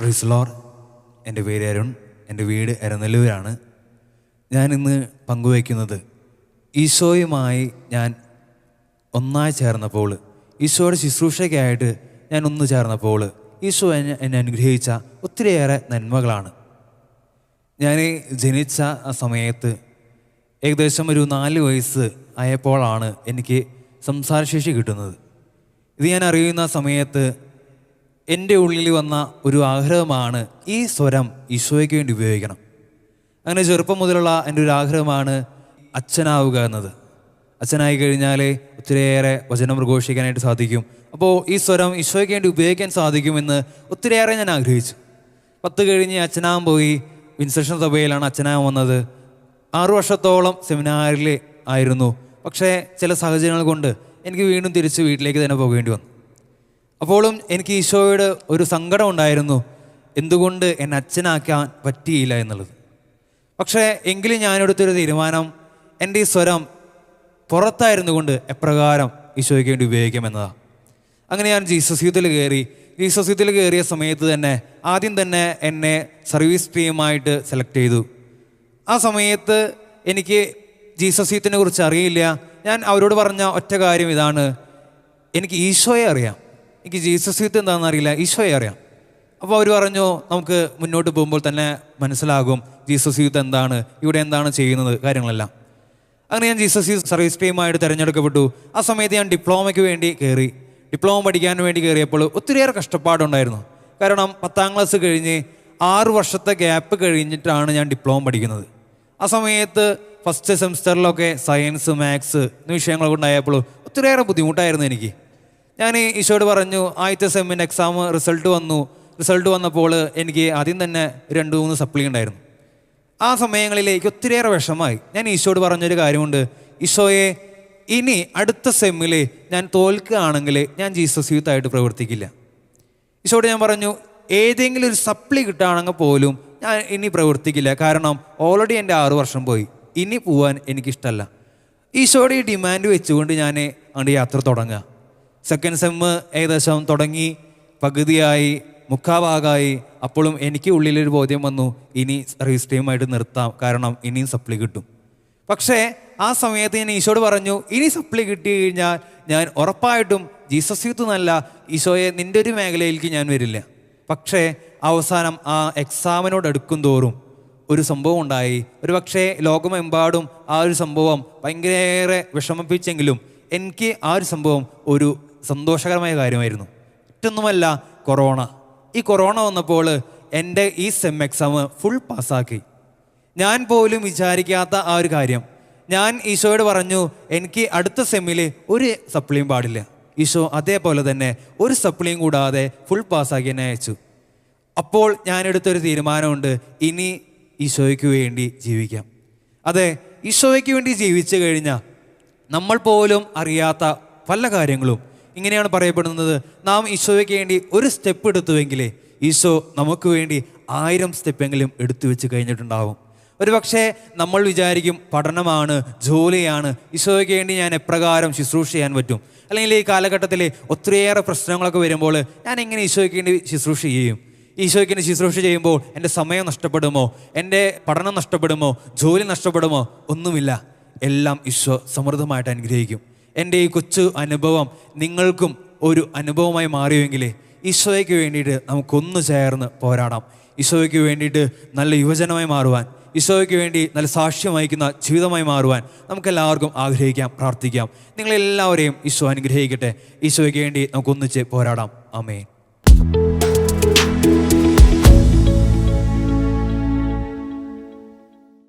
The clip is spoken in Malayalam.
റിസ്ലോർ എന്റെ പേര് അരുൺ. എന്റെ വീട് എരനെല്ലൂരാണ്. ഇന്ന് പങ്കുവയ്ക്കുന്നത് ഈശോയുമായി ഞാൻ ഒന്നായി ചേർന്നപ്പോൾ ഈശോയുടെ ശുശ്രൂഷയ്ക്കായിട്ട് ഞാൻ ഒന്ന് ചേർന്നപ്പോൾ ഈശോ എന്നെ എന്നെ അനുഗ്രഹിച്ച ഒത്തിരിയേറെ നന്മകളാണ്. ഞാൻ ജനിച്ച ആ സമയത്ത് ഏകദേശം ഒരു നാല് വയസ്സ് ആയപ്പോഴാണ് എനിക്ക് സംസാരശേഷി കിട്ടുന്നത്. ഇത് ഞാൻ അറിയുന്ന സമയത്ത് എന്റെ ഉള്ളിൽ വന്ന ഒരു ആഗ്രഹമാണ് ഈ സ്വരം ഈശോയ്ക്ക് വേണ്ടി ഉപയോഗിക്കണം. അങ്ങനെ ചെറുപ്പം മുതലുള്ള എന്റെ ഒരു ആഗ്രഹമാണ് അച്ഛനാവുക എന്നത്. അച്ഛനായി കഴിഞ്ഞാൽ ഒത്തിരിയേറെ വചനം പ്രഘോഷിക്കാനായിട്ട് സാധിക്കും. അപ്പോൾ ഈ സ്വരം ഈശോയ്ക്ക് വേണ്ടി ഉപയോഗിക്കാൻ സാധിക്കുമെന്ന് ഒത്തിരിയേറെ ഞാൻ ആഗ്രഹിച്ചു. പത്ത് കഴിഞ്ഞ് അച്ഛനാകാൻ പോയി. വിൻസെഷൻ സഭയിലാണ് അച്ഛനാകാൻ വന്നത്. ആറു വർഷത്തോളം സെമിനാറിൽ ആയിരുന്നു. പക്ഷേ ചില സാഹചര്യങ്ങൾ കൊണ്ട് എനിക്ക് വീണ്ടും തിരിച്ച് വീട്ടിലേക്ക് തന്നെ പോകേണ്ടി വന്നു. അപ്പോഴും എനിക്ക് ഈശോയോട് ഒരു സങ്കടം ഉണ്ടായിരുന്നു. എന്തുകൊണ്ട് എന്നെ അച്ഛനാക്കാൻ പറ്റിയില്ല എന്നുള്ളത്. പക്ഷേ എങ്കിലും ഞാനെടുത്തൊരു തീരുമാനം എന്റെ ഈ സ്വരം പുറത്തായിരുന്നു കൊണ്ട് എപ്രകാരം ഈശോയ്ക്ക് വേണ്ടി ഉപയോഗിക്കാം എന്നതാണ് അങ്ങനെ ഞാൻ ജീസസ് യൂത്തിൽ കയറി. ജീസസ് യൂത്തിൽ കയറിയ സമയത്ത് തന്നെ ആദ്യം തന്നെ എന്നെ സർവീസ് ടീമായിട്ട് സെലക്ട് ചെയ്തു. ആ സമയത്ത് എനിക്ക് ജീസസ് യൂത്തിനെ കുറിച്ച് അറിയില്ല. ഞാൻ അവരോട് പറഞ്ഞ ഒറ്റ കാര്യം ഇതാണ്. എനിക്ക് ഈശോയെ അറിയാം. എനിക്ക് ജീസസ് യൂത്ത് എന്താണെന്ന് അറിയില്ല. ഈശോയെ അറിയാം. അപ്പോൾ അവർ പറഞ്ഞു നമുക്ക് മുന്നോട്ട് പോകുമ്പോൾ തന്നെ മനസ്സിലാകും ജീസസ് യൂത്ത് എന്താണ് ഇവിടെ എന്താണ് ചെയ്യുന്നത് കാര്യങ്ങളെല്ലാം. അങ്ങനെ ഞാൻ ജീസസ് യൂത്ത് സർവീസ് ടീമായിട്ട് തിരഞ്ഞെടുക്കപ്പെട്ടു. ആ സമയത്ത് ഞാൻ ഡിപ്ലോമയ്ക്ക് വേണ്ടി കയറി. ഡിപ്ലോമ പഠിക്കാൻ വേണ്ടി കയറിയപ്പോൾ ഒത്തിരിയേറെ കഷ്ടപ്പാടുണ്ടായിരുന്നു കാരണം പത്താം ക്ലാസ് കഴിഞ്ഞ് ആറ് വർഷത്തെ ഗ്യാപ്പ് കഴിഞ്ഞിട്ടാണ് ഞാൻ ഡിപ്ലോമ പഠിക്കുന്നത്. ആ സമയത്ത് ഫസ്റ്റ് സെമിസ്റ്ററിലൊക്കെ സയൻസ് മാത്സ് എന്നീ വിഷയങ്ങളൊക്കെ ഉണ്ടായപ്പോൾ ഒത്തിരിയേറെ ബുദ്ധിമുട്ടായിരുന്നു എനിക്ക്. ഞാൻ ഈശോട് പറഞ്ഞു ആദ്യത്തെ സെമ്മിന്റെ എക്സാം റിസൾട്ട് വന്നു. റിസൾട്ട് വന്നപ്പോൾ എനിക്ക് ആദ്യം തന്നെ രണ്ട് മൂന്ന് സപ്ലി ഉണ്ടായിരുന്നു. ആ സമയങ്ങളിലേക്ക് ഒത്തിരിയേറെ വിഷമായി ഞാൻ ഈശോട് പറഞ്ഞൊരു കാര്യമുണ്ട്. ഈശോയെ ഇനി അടുത്ത സെമ്മിൽ ഞാൻ തോൽക്കുകയാണെങ്കിൽ ഞാൻ ജീസസ് യൂത്ത് ആയിട്ട് പ്രവർത്തിക്കില്ല. ഈശോട് ഞാൻ പറഞ്ഞു ഏതെങ്കിലും ഒരു സപ്ലി കിട്ടുകയാണെങ്കിൽ പോലും ഞാൻ ഇനി പ്രവർത്തിക്കില്ല. കാരണം ഓൾറെഡി എന്റെ ആറു വർഷം പോയി. ഇനി പോവാൻ എനിക്കിഷ്ടമല്ല ഈശോയുടെ ഈ ഡിമാൻഡ് വെച്ചുകൊണ്ട് ഞാൻ അങ്ങോട്ട് യാത്ര തുടങ്ങുക. സെക്കൻഡ് സെമ്മ് ഏകദേശം തുടങ്ങി പകുതിയായി മുക്കാഭാഗമായി അപ്പോഴും എനിക്ക് ഉള്ളിലൊരു ബോധ്യം വന്നു ഇനി സർവീസ് ടീമായിട്ട് നിർത്താം. കാരണം ഇനിയും സപ്ലി കിട്ടും. പക്ഷേ ആ സമയത്ത് ഞാൻ ഈശോട് പറഞ്ഞു ഇനി സപ്ലി കിട്ടി കഴിഞ്ഞാൽ ഞാൻ ഉറപ്പായിട്ടും ജീസസ് യൂത്ത് എന്നല്ല ഈശോയെ നിന്റെ ഒരു മേഖലയിലേക്ക് ഞാൻ വരില്ല. പക്ഷേ അവസാനം ആ എക്സാമിനോട് അടുക്കും തോറും ഒരു സംഭവം ഉണ്ടായി. ഒരു പക്ഷേ ലോകമെമ്പാടും ആ ഒരു സംഭവം ഭയങ്കരേറെ വിഷമിപ്പിച്ചെങ്കിലും എനിക്ക് ആ ഒരു സംഭവം ഒരു സന്തോഷകരമായ കാര്യമായിരുന്നു. മറ്റൊന്നുമല്ല കൊറോണ. ഈ കൊറോണ വന്നപ്പോൾ എന്റെ ഈ സെം എക്സാം ഫുൾ പാസ്സാക്കി ഞാൻ പോലും വിചാരിക്കാത്ത ആ ഒരു കാര്യം. ഞാൻ ഈശോയോട് പറഞ്ഞു എനിക്ക് അടുത്ത സെമ്മിൽ ഒരു സപ്ലിയും പാടില്ല. ഈശോ അതേപോലെ തന്നെ ഒരു സപ്ലിയും കൂടാതെ ഫുൾ പാസ്സാക്കി എന്നെ അയച്ചു. അപ്പോൾ ഞാൻ എടുത്തൊരു തീരുമാനമുണ്ട് ഇനി ഈശോയ്ക്ക് വേണ്ടി ജീവിക്കാം. അതെ ഈശോയ്ക്ക് വേണ്ടി ജീവിച്ചു കഴിഞ്ഞാൽ നമ്മൾ പോലും അറിയാത്ത പല കാര്യങ്ങളും ഇങ്ങനെയാണ് പറയപ്പെടുന്നത്. നാം ഈശോയ്ക്ക് വേണ്ടി ഒരു സ്റ്റെപ്പ് എടുത്തുവെങ്കിലേ ഈശോ നമുക്ക് വേണ്ടി ആയിരം സ്റ്റെപ്പെങ്കിലും എടുത്തു വെച്ച് കഴിഞ്ഞിട്ടുണ്ടാവും. ഒരു പക്ഷേ നമ്മൾ വിചാരിക്കും പഠനമാണ് ജോലിയാണ് ഈശോയ്ക്ക് വേണ്ടി ഞാൻ എപ്രകാരം ശുശ്രൂഷ ചെയ്യാൻ പറ്റും. അല്ലെങ്കിൽ ഈ കാലഘട്ടത്തിൽ ഒത്തിരിയേറെ പ്രശ്നങ്ങളൊക്കെ വരുമ്പോൾ ഞാൻ എങ്ങനെ ഈശോയ്ക്ക് വേണ്ടി ശുശ്രൂഷ ചെയ്യും? ഈശോയ്ക്ക് വേണ്ടി ശുശ്രൂഷ ചെയ്യുമ്പോൾ എന്റെ സമയം നഷ്ടപ്പെടുമോ? എന്റെ പഠനം നഷ്ടപ്പെടുമോ? ജോലി നഷ്ടപ്പെടുമോ? ഒന്നുമില്ല. എല്ലാം ഈശോ സമൃദ്ധമായിട്ട് അനുഗ്രഹിക്കും. എന്റെ ഈ കൊച്ചു അനുഭവം നിങ്ങൾക്കും ഒരു അനുഭവമായി മാറിയുമെങ്കിലേ ഈശോയ്ക്ക് വേണ്ടിയിട്ട് നമുക്കൊന്ന് ചേർന്ന് പോരാടാം. ഈശോയ്ക്ക് വേണ്ടിയിട്ട് നല്ല യുവജനമായി മാറുവാൻ ഈശോയ്ക്ക് വേണ്ടി നല്ല സാക്ഷ്യം വഹിക്കുന്ന ജീവിതമായി മാറുവാൻ നമുക്കെല്ലാവർക്കും ആഗ്രഹിക്കാം പ്രാർത്ഥിക്കാം. നിങ്ങളെല്ലാവരെയും ഈശോ അനുഗ്രഹിക്കട്ടെ. ഈശോയ്ക്ക് വേണ്ടി നമുക്കൊന്നിച്ച് പോരാടാം. ആമേൻ.